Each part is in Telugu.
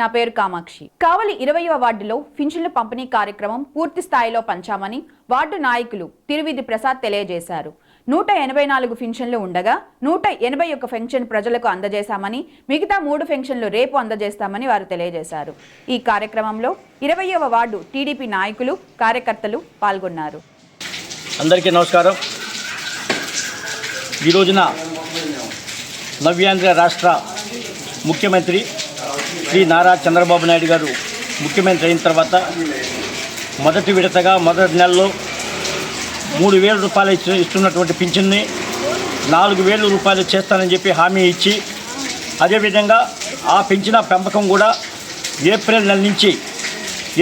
నా పేరు కామాక్షి. కావలి ఇరవయవ వార్డులో పింఛన్ల పంపిణీ కార్యక్రమం పూర్తి స్థాయిలో పంచామని వార్డు నాయకులు తిరువిధి ప్రసాద్ తెలియజేశారు. నూట ఎనభై నాలుగు ఫెన్షన్లు ఉండగా నూట ఎనభై ఒక్క ఫెన్షన్ ప్రజలకు అందజేశామని మిగతా మూడు ఫెన్షన్లు రేపు అందజేస్తామని వారు తెలియజేశారు. ఈ కార్యక్రమంలో ఇరవయవ వార్డు టీడీపీ నాయకులు కార్యకర్తలు పాల్గొన్నారు. అందరికీ నమస్కారం. ఈ రోజున నవ్యాంధ్ర రాష్ట్ర ముఖ్యమంత్రి శ్రీ నారా చంద్రబాబు నాయుడు గారు ముఖ్యమంత్రి అయిన తర్వాత మొదటి విడతగా మొదటి నెలలో మూడు వేల రూపాయలు ఇస్తున్నటువంటి పింఛన్ని నాలుగు వేల రూపాయలు చేస్తానని చెప్పి హామీ ఇచ్చి అదేవిధంగా ఆ పెంచిన పెంపకం కూడా ఏప్రిల్ నెల నుంచి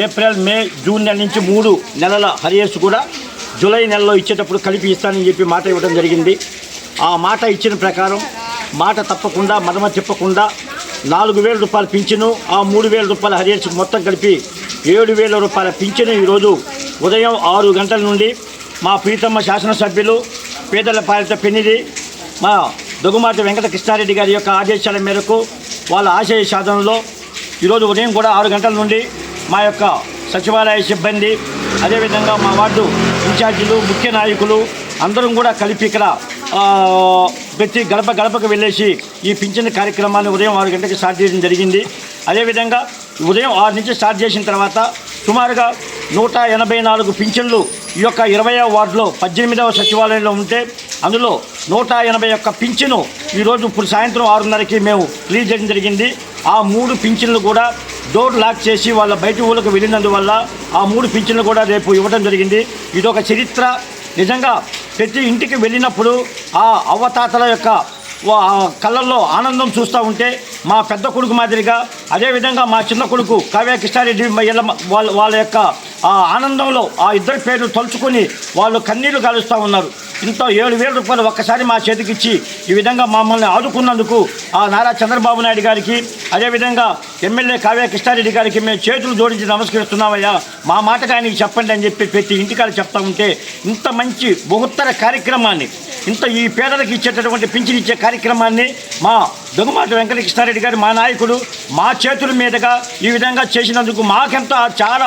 ఏప్రిల్ మే జూన్ నెల నుంచి మూడు నెలల హరియర్స్ కూడా జూలై నెలలో ఇచ్చేటప్పుడు కలిపి ఇస్తానని చెప్పి మాట ఇవ్వడం జరిగింది. ఆ మాట ఇచ్చిన ప్రకారం మాట తప్పకుండా మదమ తిప్పకుండా నాలుగు వేల రూపాయల పింఛను ఆ మూడు వేల రూపాయల హరియర్స్ మొత్తం కలిపి ఏడు వేల రూపాయల పింఛను ఈరోజు ఉదయం ఆరు గంటల నుండి మా ప్రీతమ్మ శాసనసభ్యులు పేదల పాలిత పెన్నిది మా దొగుమాటి వెంకటకృష్ణారెడ్డి గారి యొక్క ఆదేశాల మేరకు వాళ్ళ ఆశయ సాధనలో ఈరోజు ఉదయం కూడా ఆరు గంటల నుండి మా యొక్క సచివాలయ సిబ్బంది అదేవిధంగా మా వార్డు ఇన్ఛార్జీలు ముఖ్య నాయకులు అందరం కూడా కలిపి ఇక్కడ ప్రతి గడప గడపకు వెళ్ళేసి ఈ పింఛన్ కార్యక్రమాన్ని ఉదయం ఆరు గంటలకు స్టార్ట్ చేయడం జరిగింది. అదేవిధంగా ఉదయం ఆరు నుంచి స్టార్ట్ చేసిన తర్వాత సుమారుగా నూట ఎనభై నాలుగు పింఛన్లు ఈ యొక్క ఇరవయో వార్డులో పద్దెనిమిదవ సచివాలయంలో ఉంటే అందులో నూట ఎనభై ఒక్క పింఛను ఈరోజు ఇప్పుడు సాయంత్రం ఆరున్నరకి మేము రిలీజ్ చేయడం జరిగింది. ఆ మూడు పింఛన్లు కూడా డోర్ లాక్ చేసి వాళ్ళ బయట ఊళ్ళకు వెళ్ళినందువల్ల ఆ మూడు పింఛన్లు కూడా రేపు ఇవ్వడం జరిగింది. ఇదొక చరిత్ర. నిజంగా ప్రతి ఇంటికి వెళ్ళినప్పుడు ఆ అవ్వతాతల యొక్క వా- కళ్ళల్లో ఆనందం చూస్తూ ఉంటే మా పెద్ద కొడుకు మాదిరిగా అదేవిధంగా మా చిన్న కొడుకు కావ్య కృష్ణారెడ్డి వాళ్ళ వాళ్ళ యొక్క ఆ ఆనందంలో ఆ ఇద్దరి పేర్లు తలుచుకొని వాళ్ళు కన్నీళ్ళు కాలుస్తూ ఉన్నారు. ఇంత ఏడు వేల రూపాయలు ఒక్కసారి మా చేతికి ఇచ్చి ఈ విధంగా మమ్మల్ని ఆదుకున్నందుకు ఆ నారా చంద్రబాబు నాయుడు గారికి అదేవిధంగా ఎమ్మెల్యే కావ్య కృష్ణారెడ్డి గారికి మేము చేతులు జోడించి నమస్కరిస్తున్నామయ్యా. మా మాటకు ఆయనకి చెప్పండి అని చెప్పి ప్రతి ఇంటికాడ చెప్తా ఉంటే ఇంత మంచి బహుత్తర కార్యక్రమాన్ని ఇంత ఈ పేదలకు ఇచ్చేటటువంటి పింఛన్ ఇచ్చే కార్యక్రమాన్ని మా దొంగమాట వెంకటకృష్ణారెడ్డి గారు మా నాయకుడు మా చేతుల మీదుగా ఈ విధంగా చేసినందుకు మాకెంత చాలా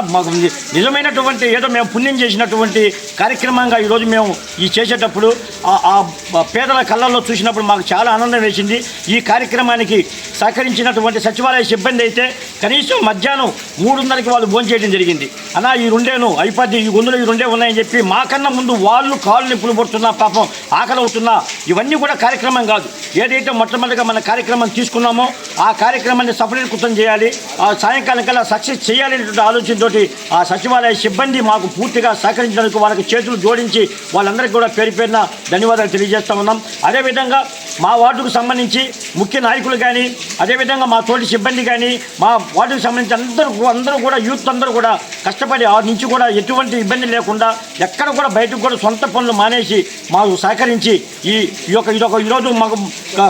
నిజమైనటువంటి ఏదో మేము పుణ్యం చేసినటువంటి కార్యక్రమంగా ఈరోజు మేము ఈ చేసేటప్పుడు ఆ- పేదల కళ్ళల్లో చూసినప్పుడు మాకు చాలా ఆనందం వేసింది. ఈ కార్యక్రమానికి సహకరించినటువంటి సచివాలయ సిబ్బంది అయితే కనీసం మధ్యాహ్నం మూడున్నరకి వాళ్ళు భోంచేయడం జరిగింది. అన్నా ఈ రెండేను అయిపోద్ది ఈ గొంతులో ఈ రెండే ఉన్నాయని చెప్పి మాకన్నా ముందు వాళ్ళు కాళ్ళు నిప్పులు పడుతున్నా పాపం ఆకలి అవుతున్నా ఇవన్నీ కూడా కార్యక్రమం కాదు. ఏదైతే మొట్టమొదటిగా మన కార్యక్రమం తీసుకున్నామో ఆ కార్యక్రమాన్ని సఫలీకృతం చేయాలి ఆ సాయంకాలం కల్లా సక్సెస్ చేయాలనేటువంటి ఆలోచనతోటి ఆ సచివాలయ సిబ్బంది మాకు పూర్తిగా సహకరించడానికి వాళ్ళకి చేతులు జోడించి వాళ్ళందరికీ కూడా పేరు పేరున ధన్యవాదాలు తెలియజేస్తా ఉన్నాం. అదేవిధంగా మా వార్డుకు సంబంధించి ముఖ్య నాయకులు కానీ అదేవిధంగా మా తోటి సిబ్బంది కానీ మా వార్డుకు సంబంధించి అందరూ అందరూ కూడా యూత్ అందరూ కూడా కష్టపడి ఆ నుంచి కూడా ఎటువంటి ఇబ్బంది లేకుండా ఎక్కడ కూడా బయటకు కూడా సొంత పనులు మానేసి మాకు సహకరించి ఈ ఈ యొక్క ఇదొక ఈరోజు మాకు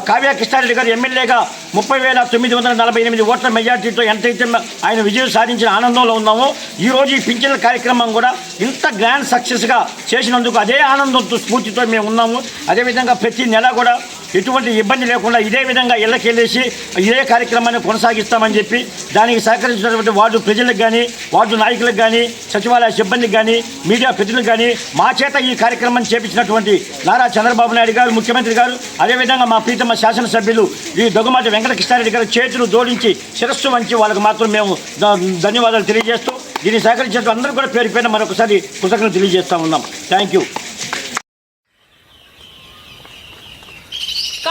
కావ్య కృష్ణారెడ్డి గారు ఎమ్మెల్యేగా ముప్పై వేల తొమ్మిది వందల నలభై ఎనిమిది ఓట్ల మెజార్టీతో ఎంతైతే ఆయన విజయం సాధించిన ఆనందంలో ఉన్నామో ఈరోజు ఈ పింఛన్ల కార్యక్రమం కూడా ఇంత గ్రాండ్ సక్సెస్గా చేసినందుకు అదే ఆనందంతో స్ఫూర్తితో మేము ఉన్నాము. అదేవిధంగా ప్రతి నెల కూడా ఎటువంటి ఇబ్బంది లేకుండా ఇదే విధంగా ఇళ్ళకెళ్ళేసి ఇదే కార్యక్రమాన్ని కొనసాగిస్తామని చెప్పి దానికి సహకరించినటువంటి వార్డు ప్రజలకు కానీ వార్డు నాయకులకు కానీ సచివాలయ సిబ్బందికి కానీ మీడియా ప్రతినిధులకు కానీ మా చేత ఈ కార్యక్రమాన్ని చేపించినటువంటి నారా చంద్రబాబు నాయుడు గారు ముఖ్యమంత్రి గారు అదేవిధంగా మా ప్రీతమ శాసనసభ్యులు ఈ దొంగమాటి వెంకటకృష్ణారెడ్డి గారు చేతులు జోడించి శిరస్సు వంచి వాళ్ళకి మాత్రం మేము ధన్యవాదాలు తెలియజేస్తూ దీన్ని సహకరించినట్టు అందరూ కూడా పేరు పైన మరొకసారి కృతజ్ఞతలు తెలియజేస్తా ఉన్నాం. Thank you